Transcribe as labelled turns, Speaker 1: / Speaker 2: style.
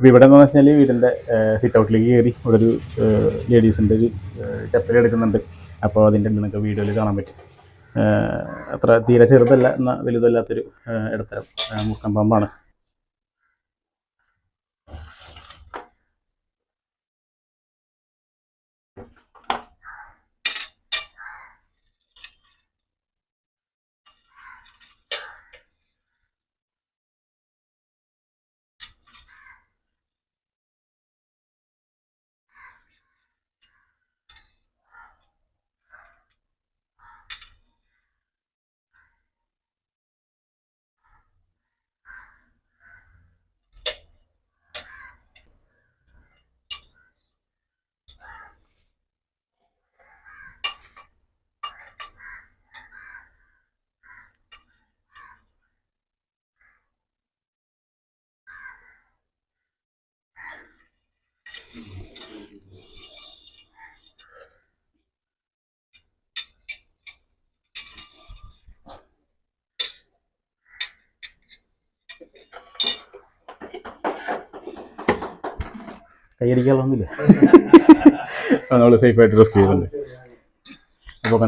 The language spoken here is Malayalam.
Speaker 1: അപ്പോൾ ഇവിടെ എന്ന് വെച്ചാൽ വീടിന്റെ സിറ്റ് ഔട്ടിലേക്ക് കയറി ഇവിടെ ഒരു ലേഡീസിന്റെ ഒരു ചപ്പൽ എടുക്കുന്നുണ്ട്. അപ്പോൾ അതിന്റെ നിങ്ങൾക്ക് വീഡിയോയിൽ കാണാൻ പറ്റും. അത്ര തീരെ ചെറുതല്ല എന്നാൽ വലുതല്ലാത്തൊരു ഇടത്തരം മുക്കം പാമ്പാണ്. കൈയടിക്കാനുള്ളതൊന്നുമില്ല നമ്മൾ സേഫായിട്ട് റെസ്ക്യൂ ചെയ്തിട്ടുണ്ട് അപ്പോൾ